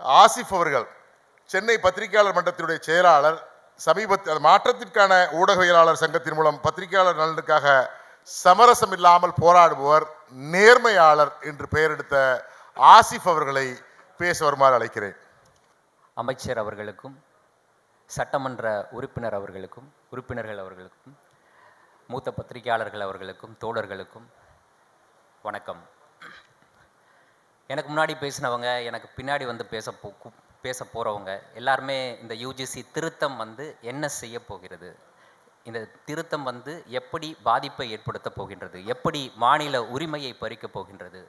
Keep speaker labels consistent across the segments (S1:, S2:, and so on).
S1: ஆசிஃப் அவர்கள் சென்னை பத்திரிகையாளர் மன்றத்தினுடைய செயலாளர் சமீபத்தில் அது மாற்றத்திற்கான ஊடகவியலாளர் சங்கத்தின் மூலம் பத்திரிகையாளர் நலனுக்காக சமரசம் இல்லாமல் போராடுபவர் நேர்மையாளர் என்று பெயர் எடுத்த ஆசிஃப் அவர்களை பேச வருமாறு அழைக்கிறேன்.
S2: அமைச்சர் அவர்களுக்கும் சட்டமன்ற உறுப்பினர் அவர்களுக்கும் உறுப்பினர்கள் அவர்களுக்கும் மூத்த பத்திரிகையாளர்கள் அவர்களுக்கும் தோழர்களுக்கும் வணக்கம். எனக்கு முன்னாடி பேசினவங்க எனக்கு பின்னாடி வந்து பேச போ பேச போகிறவங்க எல்லாருமே இந்த யூஜிசி திருத்தம் வந்து என்ன செய்ய போகிறது? இந்த திருத்தம் வந்து எப்படி பாதிப்பை ஏற்படுத்த போகின்றது? எப்படி மாநில உரிமையை பறிக்கப் போகின்றது?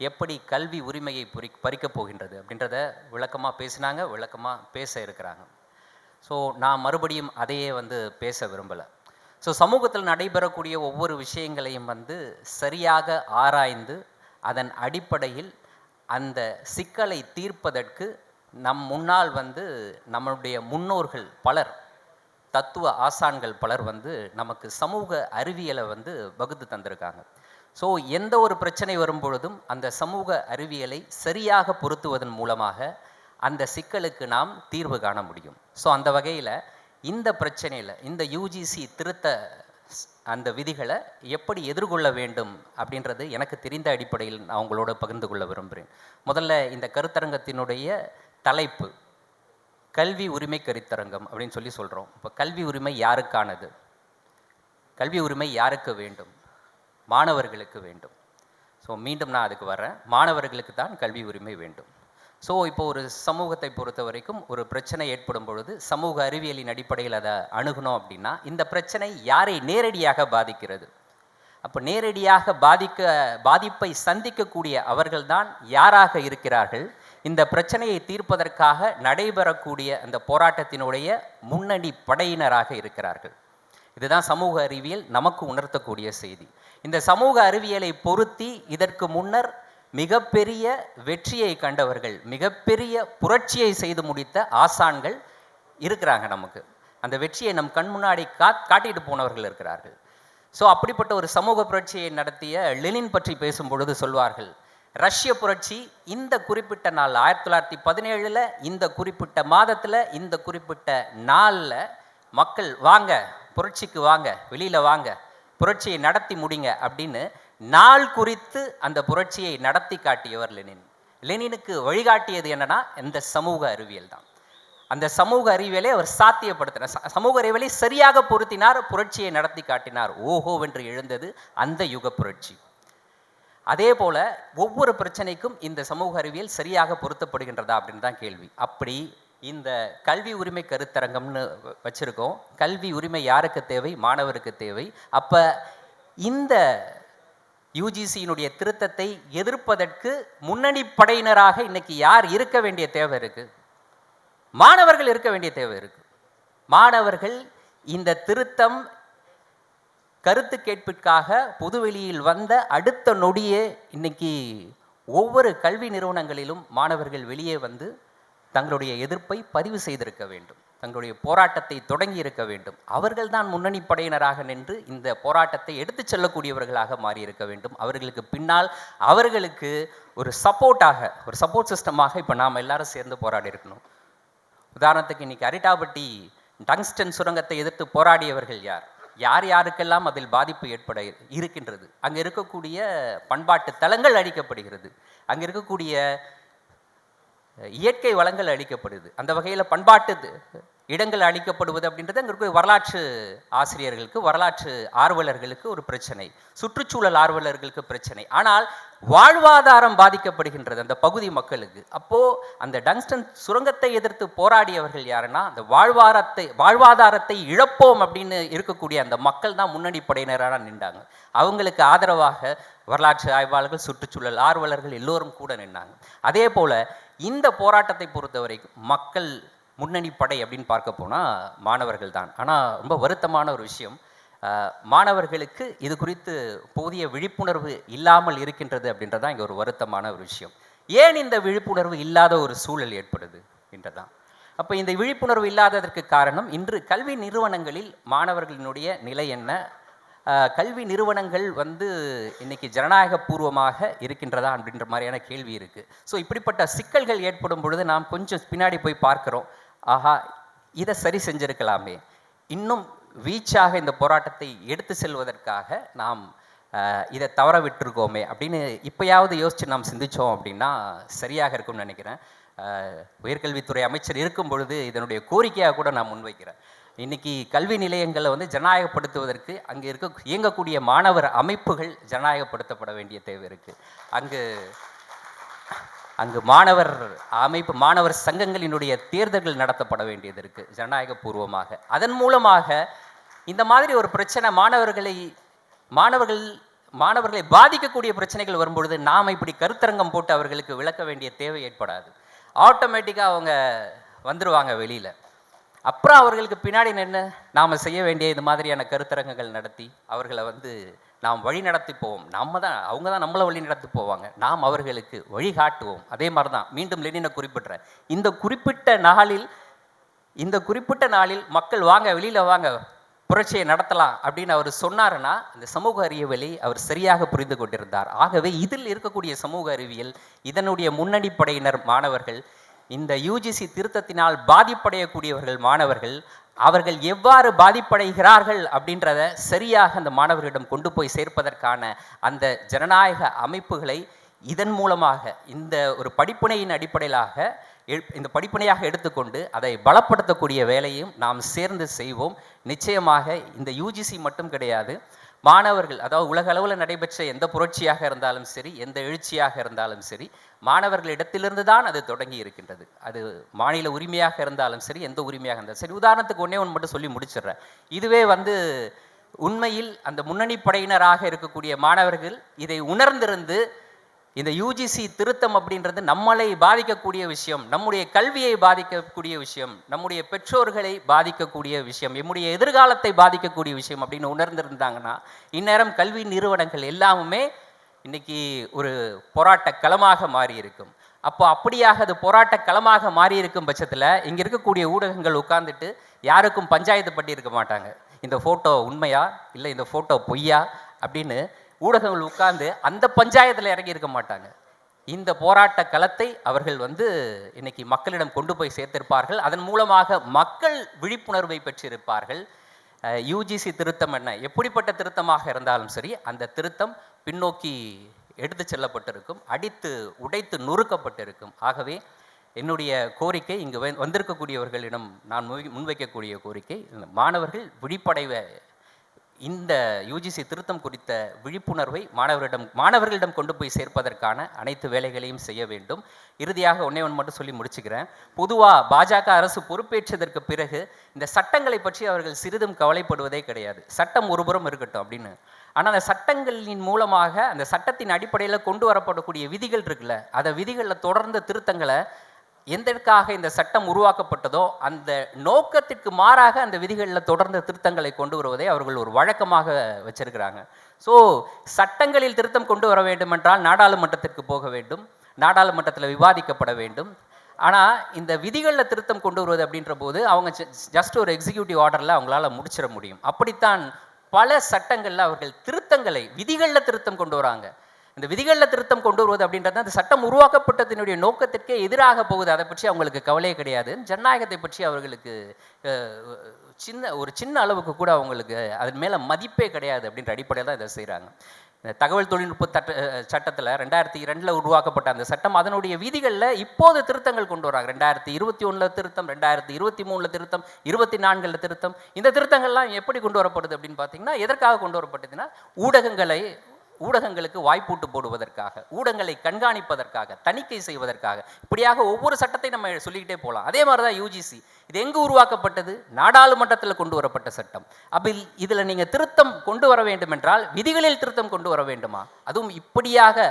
S2: எப்படி கல்வி உரிமையை பொறி பறிக்கப் போகின்றது? அப்படின்றத விளக்கமாக பேசினாங்க விளக்கமாக பேச இருக்கிறாங்க. ஸோ நான் மறுபடியும் அதையே வந்து பேச விரும்பலை. ஸோ சமூகத்தில் நடைபெறக்கூடிய ஒவ்வொரு விஷயங்களையும் வந்து சரியாக ஆராய்ந்து அதன் அடிப்படையில் அந்த சிக்கலை தீர்ப்பதற்கு நம் முன்னால் வந்து நம்மளுடைய முன்னோர்கள் பலர் தத்துவ ஆசான்கள் பலர் வந்து நமக்கு சமூக அறிவியலை வந்து வகுத்து தந்திருக்காங்க. ஸோ எந்த ஒரு பிரச்சனை வரும்பொழுதும் அந்த சமூக அறிவியலை சரியாக பொருத்துவதன் மூலமாக அந்த சிக்கலுக்கு நாம் தீர்வு காண முடியும். ஸோ அந்த வகையில் இந்த பிரச்சனையில் இந்த யூஜிசி திருத்த அந்த விதிகளை எப்படி எதிர்கொள்ள வேண்டும் அப்படின்றது எனக்கு தெரிந்த அடிப்படையில் நான் உங்களோட பகிர்ந்து கொள்ள விரும்புகிறேன். முதல்ல இந்த கருத்தரங்கத்தினுடைய தலைப்பு கல்வி உரிமை கருத்தரங்கம் அப்படின்னு சொல்லி சொல்கிறோம் இப்போ கல்வி உரிமை யாருக்கானது? கல்வி உரிமை யாருக்கு வேண்டும்? மாணவர்களுக்கு வேண்டும். ஸோ மீண்டும் நான் அதுக்கு வரேன். மாணவர்களுக்கு தான் கல்வி உரிமை வேண்டும். ஸோ இப்போ ஒரு சமூகத்தை பொறுத்த வரைக்கும் ஒரு பிரச்சனை ஏற்படும் பொழுது சமூக அறிவியலின் அடிப்படையில் அதை அணுகணும் அப்படின்னா இந்த பிரச்சனை யாரை நேரடியாக பாதிக்கிறது? அப்போ நேரடியாக பாதிக்க பாதிப்பை சந்திக்கக்கூடிய அவர்கள்தான் யாராக இருக்கிறார்கள்? இந்த பிரச்சனையை தீர்ப்பதற்காக நடைபெறக்கூடிய அந்த போராட்டத்தினுடைய முன்னணி படையினராக இருக்கிறார்கள். இதுதான் சமூக அறிவியல் நமக்கு உணர்த்தக்கூடிய செய்தி. இந்த சமூக அறிவியலை பொருத்தி இதற்கு முன்னர் மிகப்பெரிய வெற்றியை கண்டவர்கள் மிகப்பெரிய புரட்சியை செய்து முடித்த ஆசான்கள் இருக்கிறாங்க நமக்கு. அந்த வெற்றியை நம் கண் முன்னாடி காத் காட்டிட்டு போனவர்கள் இருக்கிறார்கள். ஸோ அப்படிப்பட்ட ஒரு சமூக புரட்சியை நடத்திய லெனின் பற்றி பேசும் பொழுது சொல்வார்கள் ரஷ்ய புரட்சி இந்த குறிப்பிட்ட நாள் ஆயிரத்தி தொள்ளாயிரத்தி பதினேழில் இந்த குறிப்பிட்ட மாதத்தில் இந்த குறிப்பிட்ட நாளில் மக்கள் வாங்க புரட்சிக்கு வாங்க வெளியில் வாங்க புரட்சியை நடத்தி முடிங்க அப்படின்னு நாள் குறித்து அந்த புரட்சியை நடத்தி காட்டியவர் லெனின். லெனினுக்கு வழிகாட்டியது என்னன்னா இந்த சமூக அறிவியல் தான். அந்த சமூக அறிவியலை அவர் சாத்தியப்படுத்தினார் ச- சமூக அறிவியலை சரியாக பொருத்தினார் புரட்சியை நடத்தி காட்டினார். ஓஹோவென்று எழுந்தது அந்த யுக புரட்சி. அதே போல ஒவ்வொரு பிரச்சனைக்கும் இந்த சமூக அறிவியல் சரியாக பொருத்தப்படுகின்றதா அப்படின்னு தான் கேள்வி. அப்படி இந்த கல்வி உரிமை கருத்தரங்கம்னு வச்சிருக்கோம். கல்வி உரிமை யாருக்கு தேவை? மாணவருக்கு தேவை. அப்போ இந்த யூஜிசியினுடைய திருத்தத்தை எதிர்ப்பதற்கு முன்னணி படையினராக இன்னைக்கு யார் இருக்க வேண்டிய தேவை இருக்கு? மாணவர்கள் இருக்க வேண்டிய தேவை இருக்கு. மாணவர்கள் இந்த திருத்தம் கருத்து கேட்பிற்காக பொதுவெளியில் வந்த அடுத்த நொடியே இன்னைக்கு ஒவ்வொரு கல்வி நிறுவனங்களிலும் மாணவர்கள் வெளியே வந்து தங்களுடைய எதிர்ப்பை பதிவு செய்திருக்க வேண்டும். தங்களுடைய போராட்டத்தை தொடங்கி இருக்க வேண்டும். அவர்கள்தான் முன்னணி படையினராக நின்று இந்த போராட்டத்தை எடுத்துச் செல்லக்கூடியவர்களாக மாறி இருக்க வேண்டும். அவர்களுக்கு பின்னால் அவர்களுக்கு ஒரு சப்போர்ட்டாக ஒரு சப்போர்ட் சிஸ்டமாக இப்போ நாம் எல்லாரும் சேர்ந்து போராடி இருக்கணும். உதாரணத்துக்கு இன்னைக்கு அரிட்டாபட்டி டங்ஸ்டன் சுரங்கத்தை எதிர்த்து போராடியவர்கள் யார்? யார் யாருக்கெல்லாம் அதில் பாதிப்பு ஏற்பட இருக்கின்றது? அங்கே இருக்கக்கூடிய பண்பாட்டு தலங்கள் அழிக்கப்படுகிறது. அங்கே இருக்கக்கூடிய இயற்கை வளங்கள் அளிக்கப்படுது. அந்த வகையில் பண்பாட்டு இடங்கள் அளிக்கப்படுவது அப்படின்றது அங்கே இருக்க வரலாற்று ஆசிரியர்களுக்கு வரலாற்று ஆர்வலர்களுக்கு ஒரு பிரச்சனை. சுற்றுச்சூழல் ஆர்வலர்களுக்கு பிரச்சனை. ஆனால் வாழ்வாதாரம் பாதிக்கப்படுகின்றது அந்த பகுதி மக்களுக்கு. அப்போ அந்த டங்ஸ்டன் சுரங்கத்தை எதிர்த்து போராடியவர்கள் யாருன்னா அந்த வாழ்வாரத்தை வாழ்வாதாரத்தை இழப்போம் அப்படின்னு இருக்கக்கூடிய அந்த மக்கள் தான் முன்னணி படையினராக நின்றாங்க. அவங்களுக்கு ஆதரவாக வரலாற்று ஆய்வாளர்கள் சுற்றுச்சூழல் ஆர்வலர்கள் எல்லோரும் கூட நின்னாங்க. அதே போல் இந்த போராட்டத்தை பொறுத்தவரைக்கும் மக்கள் முன்னணி படை அப்படின்னு பார்க்க போனால் மாணவர்கள் தான். ஆனால் ரொம்ப வருத்தமான ஒரு விஷயம். மாணவர்களுக்கு இது குறித்து போதிய விழிப்புணர்வு இல்லாமல் இருக்கின்றது அப்படின்றதான் இங்கே ஒரு வருத்தமான ஒரு விஷயம். ஏன் இந்த விழிப்புணர்வு இல்லாத ஒரு சூழல் ஏற்படுது என்றதான் அப்போ இந்த விழிப்புணர்வு இல்லாததற்கு காரணம் இன்று கல்வி நிறுவனங்களில் மாணவர்களினுடைய நிலை என்ன? கல்வி நிறுவனங்கள் வந்து இன்னைக்கு ஜனநாயக பூர்வமாக இருக்கின்றதா அப்படின்ற மாதிரியான கேள்வி இருக்கு. ஸோ இப்படிப்பட்ட சிக்கல்கள் ஏற்படும் பொழுது நாம் கொஞ்சம் பின்னாடி போய் பார்க்குறோம். ஆஹா இதை சரி செஞ்சிருக்கலாமே. இன்னும் வீச்சாக இந்த போராட்டத்தை எடுத்து செல்வதற்காக நாம் இதை தவற விட்டுருக்கோமே அப்படின்னு இப்போயாவது யோசித்து நாம் சிந்திச்சோம் அப்படின்னா சரியாக இருக்கும்னு நினைக்கிறேன். உயர்கல்வித்துறை அமைச்சர் இருக்கும் பொழுது இதனுடைய கோரிக்கையாக கூட நான் முன்வைக்கிறேன். இன்னைக்கு கல்வி நிலையங்களை வந்து ஜனநாயகப்படுத்துவதற்கு அங்கே இருக்க இயங்கக்கூடிய மாணவர் அமைப்புகள் ஜனநாயகப்படுத்தப்பட வேண்டிய தேவை இருக்கு. அங்கு அங்கு மாணவர் அமைப்பு மாணவர் சங்கங்களினுடைய தேர்தல்கள் நடத்தப்பட வேண்டியது இருக்கு ஜனநாயக பூர்வமாக அதன் மூலமாக இந்த மாதிரி ஒரு பிரச்சனை மாணவர்களை மாணவர்கள் மாணவர்களை பாதிக்கக்கூடிய பிரச்சனைகள் வரும்பொழுது நாம் இப்படி கருத்தரங்கம் போட்டு அவர்களுக்கு விளக்க வேண்டிய தேவை ஏற்படாது. ஆட்டோமேட்டிக்காக அவங்க வந்துடுவாங்க வெளியில். அப்புறம் அவர்களுக்கு பின்னாடி நின்று நாம் செய்ய வேண்டிய இது மாதிரியான கருத்தரங்குகள் நடத்தி அவர்களை வந்து நாம் வழி நடத்தி போவோம் நம்ம தான் அவங்க தான் நம்மளை வழி நடத்தி போவாங்க. நாம் அவர்களுக்கு வழிகாட்டுவோம் அதே மாதிரி தான் மீண்டும் லெனினை குறிப்பிட்றேன். இந்த குறிப்பிட்ட நாளில் இந்த குறிப்பிட்ட நாளில் மக்கள் வாங்க வெளியில் வாங்க புரட்சியை நடத்தலாம் அப்படின்னு அவர் சொன்னாருன்னா இந்த சமூக அறிவியலை அவர் சரியாக புரிந்து கொண்டிருந்தார். ஆகவே இதில் இருக்கக்கூடிய சமூக அறிவியல் இதனுடைய முன்னணி படையினர் மாணவர்கள் இந்த யூஜிசி திருத்தத்தினால் பாதிப்படையக்கூடியவர்கள் மாணவர்கள் அவர்கள் எவ்வாறு பாதிப்படைகிறார்கள் அப்படின்றத சரியாக அந்த மாணவர்களிடம் கொண்டு போய் சேர்ப்பதற்கான அந்த ஜனநாயக அமைப்புகளை இதன் மூலமாக இந்த ஒரு படிப்பினையின் அடிப்படையிலாக இந்த படிப்பினையாக எடுத்துக்கொண்டு அதை பலப்படுத்தக்கூடிய வேலையும் நாம் சேர்ந்து செய்வோம். நிச்சயமாக இந்த யூஜிசி மட்டும் கிடையாது. மாணவர்கள் அதாவது உலக அளவில் நடைபெற்ற எந்த புரட்சியாக இருந்தாலும் சரி எந்த எழுச்சியாக இருந்தாலும் சரி மாணவர்களிடத்திலிருந்து தான் அது தொடங்கி இருக்கின்றது. அது மாநில உரிமையாக இருந்தாலும் சரி எந்த உரிமையாக இருந்தாலும் சரி. உதாரணத்துக்கு ஒன்றே ஒன்று மட்டும் சொல்லி முடிச்சிடுறேன். இதுவே வந்து உண்மையில் அந்த முன்னணி படையினராக இருக்கக்கூடிய மாணவர்கள் இதை உணர்ந்திருந்து இந்த யூஜிசி திருத்தம் அப்படின்றது நம்மளை பாதிக்கக்கூடிய விஷயம் நம்முடைய கல்வியை பாதிக்கக்கூடிய விஷயம் நம்முடைய பெற்றோர்களை பாதிக்கக்கூடிய விஷயம் நம்முடைய எதிர்காலத்தை பாதிக்கக்கூடிய விஷயம் அப்படின்னு உணர்ந்திருந்தாங்கன்னா இந்நேரம் கல்வி நிறுவனங்கள் எல்லாமுமே இன்னைக்கு ஒரு போராட்ட களமாக மாறி இருக்கும் அப்போ அப்படியாக அது போராட்ட களமாக மாறி இருக்கும் பட்சத்தில் இங்கே இருக்கக்கூடிய ஊடகங்கள் உட்கார்ந்துட்டு யாருக்கும் பஞ்சாயத்து பட்டி இருக்க மாட்டாங்க. இந்த ஃபோட்டோ உண்மையா? இல்லை இந்த ஃபோட்டோ பொய்யா? அப்படின்னு ஊடகங்கள் உட்கார்ந்து அந்த பஞ்சாயத்தில் இறங்கி இருக்க மாட்டாங்க. இந்த போராட்ட களத்தை அவர்கள் வந்து இன்னைக்கு மக்களிடம் கொண்டு போய் சேர்த்திருப்பார்கள். அதன் மூலமாக மக்கள் விழிப்புணர்வை பெற்றிருப்பார்கள். யூஜிசி திருத்தம் என்ன? எப்படிப்பட்ட திருத்தமாக இருந்தாலும் சரி அந்த திருத்தம் பின்னோக்கி எடுத்து செல்லப்பட்டிருக்கும் அடித்து உடைத்து நொறுக்கப்பட்டிருக்கும். ஆகவே என்னுடைய கோரிக்கை இங்கு வந்திருக்கக்கூடியவர்களிடம் நான் முன் முன்வைக்கக்கூடிய கோரிக்கை இந்த மாணவர்கள் விழிப்படைவ இந்த யூஜிசி திருத்தம் குறித்த விழிப்புணர்வை மாணவரிடம் மாணவர்களிடம் கொண்டு போய் சேர்ப்பதற்கான அனைத்து வேலைகளையும் செய்ய வேண்டும். இறுதியாக ஒன்றே ஒன்று மட்டும் சொல்லி முடிச்சுக்கிறேன். பொதுவாக பாஜக அரசு பொறுப்பேற்றதற்கு பிறகு இந்த சட்டங்களை பற்றி அவர்கள் சிறிதும் கவலைப்படுவதே கிடையாது. சட்டம் ஒருபுறம் இருக்கட்டும் அப்படின்னு. ஆனால் அந்த சட்டங்களின் மூலமாக அந்த சட்டத்தின் அடிப்படையில் கொண்டு வரப்படக்கூடிய விதிகள் இருக்குல்ல அந்த விதிகளில் தொடர்ந்த திருத்தங்களை எந்தற்காக இந்த சட்டம் உருவாக்கப்பட்டதோ அந்த நோக்கத்திற்கு மாறாக அந்த விதிகளில் தொடர்ந்து திருத்தங்களை கொண்டு வருவதை அவர்கள் ஒரு வழக்கமாக வச்சிருக்கிறாங்க. ஸோ சட்டங்களில் திருத்தம் கொண்டு வர வேண்டுமென்றால் நாடாளுமன்றத்திற்கு போக வேண்டும். நாடாளுமன்றத்தில் விவாதிக்கப்பட வேண்டும். ஆனால் இந்த விதிகளில் திருத்தம் கொண்டு வருவது அப்படின்ற போது அவங்க ஜஸ்ட் ஒரு எக்ஸிக்யூட்டிவ் ஆர்டரில் அவங்களால முடிச்சிட முடியும். அப்படித்தான் பல சட்டங்களில் அவர்கள் திருத்தங்களை விதிகளில் திருத்தம் கொண்டு வராங்க. இந்த விதிகளில் திருத்தம் கொண்டு வருவது அப்படின்றது அந்த சட்டம் உருவாக்கப்பட்டதனுடைய நோக்கத்திற்கே எதிராக போகுது. அதை பற்றி அவங்களுக்கு கவலையே கிடையாது. ஜனநாயகத்தை பற்றி அவர்களுக்கு சின்ன ஒரு சின்ன அளவுக்கு கூட அவங்களுக்கு அதன் மேலே மதிப்பே கிடையாது அப்படின்ற அடிப்படையில் தான் இதை செய்கிறாங்க தகவல் தொழில்நுட்ப சட்ட சட்டத்தில் ரெண்டாயிரத்தி இரண்டில் உருவாக்கப்பட்ட அந்த சட்டம் அதனுடைய விதிகளில் இப்போது திருத்தங்கள் கொண்டு வராங்க. ரெண்டாயிரத்தி இருபத்தி ஒன்றில் திருத்தம் ரெண்டாயிரத்தி இருபத்தி மூணில் திருத்தம் இருபத்தி நான்கில் திருத்தம். இந்த திருத்தங்கள்லாம் எப்படி கொண்டு வரப்படுது அப்படின்னு பார்த்தீங்கன்னா எதற்காக கொண்டு வரப்பட்டதுன்னா ஊடகங்களை ஊடகங்களுக்கு வாய்ப்பூட்டு போடுவதற்காக ஊடகங்களை கண்காணிப்பதற்காக தணிக்கை செய்வதற்காக இப்படியாக ஒவ்வொரு சட்டத்தை நம்ம சொல்லிக்கிட்டே போகலாம். அதே மாதிரி தான் யூஜிசி இது எங்கு உருவாக்கப்பட்டது? நாடாளுமன்றத்தில் கொண்டு வரப்பட்ட சட்டம். அப்போ இதில் நீங்கள் திருத்தம் கொண்டு வர வேண்டும் என்றால் விதிகளில் திருத்தம் கொண்டு வர வேண்டுமா? அதுவும் இப்படியாக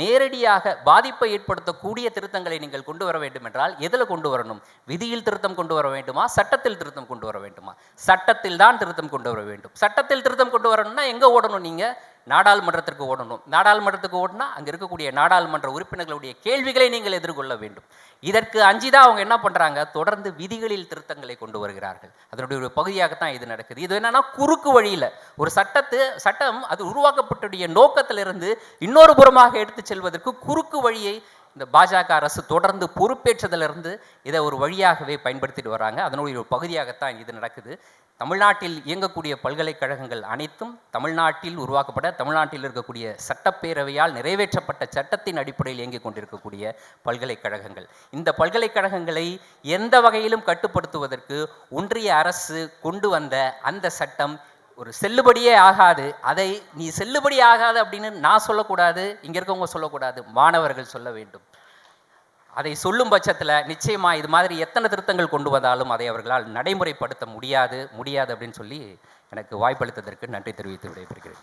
S2: நேரடியாக பாதிப்பை ஏற்படுத்தக்கூடிய திருத்தங்களை நீங்கள் கொண்டு வர வேண்டும் என்றால் எதில் கொண்டு வரணும்? விதியில் திருத்தம் கொண்டு வர வேண்டுமா? சட்டத்தில் திருத்தம் கொண்டு வர வேண்டுமா? சட்டத்தில் தான் திருத்தம் கொண்டு வர வேண்டும். சட்டத்தில் திருத்தம் கொண்டு வரணும்னா எங்கே ஓடணும் நீங்கள் நாடாளுமன்றத்திற்கு ஓடணும். நாடாளுமன்றத்துக்கு ஓடினா அங்கே இருக்கக்கூடிய நாடாளுமன்ற உறுப்பினர்களுடைய கேள்விகளை நீங்கள் எதிர்கொள்ள வேண்டும். இதற்கு அஞ்சுதான் அவங்க என்ன பண்ணுறாங்க தொடர்ந்து விதிகளில் திருத்தங்களை கொண்டு வருகிறார்கள். அதனுடைய ஒரு பகுதியாகத்தான் இது நடக்குது. இது என்னன்னா குறுக்கு வழியில். ஒரு சட்டத்து சட்டம் அது உருவாக்கப்பட்டுடைய நோக்கத்திலிருந்து இன்னொரு புறமாக எடுத்து செல்வதற்கு குறுக்கு வழியை இந்த பாஜக அரசு தொடர்ந்து பொறுப்பேற்றதிலிருந்து இதை ஒரு வழியாகவே பயன்படுத்திட்டு வராங்க. அதனுடைய ஒரு பகுதியாகத்தான் இது நடக்குது. தமிழ்நாட்டில் இயங்கக்கூடிய பல்கலைக்கழகங்கள் அனைத்தும் தமிழ்நாட்டில் உருவாக்கப்பட தமிழ்நாட்டில் இருக்கக்கூடிய சட்டப்பேரவையால் நிறைவேற்றப்பட்ட சட்டத்தின் அடிப்படையில் இயங்கிக் கொண்டிருக்கக்கூடிய பல்கலைக்கழகங்கள். இந்த பல்கலைக்கழகங்களை எந்த வகையிலும் கட்டுப்படுத்துவதற்கு ஒன்றிய அரசு கொண்டு வந்த அந்த சட்டம் ஒரு செல்லுபடியே ஆகாது. அதை நீ செல்லுபடி ஆகாது அப்படின்னு நான் சொல்லக்கூடாது இங்கே இருக்கவங்க சொல்லக்கூடாது மாணவர்கள் சொல்ல வேண்டும். அதை சொல்லும் பட்சத்தில் நிச்சயமா இது மாதிரி எத்தனை திருத்தங்கள் கொண்டு வந்தாலும் அதை அவர்களால் நடைமுறைப்படுத்த முடியாது முடியாது அப்படின்னு சொல்லி எனக்கு வாய்ப்பளித்ததற்கு நன்றி தெரிவித்து விடைபெறுகிறேன்.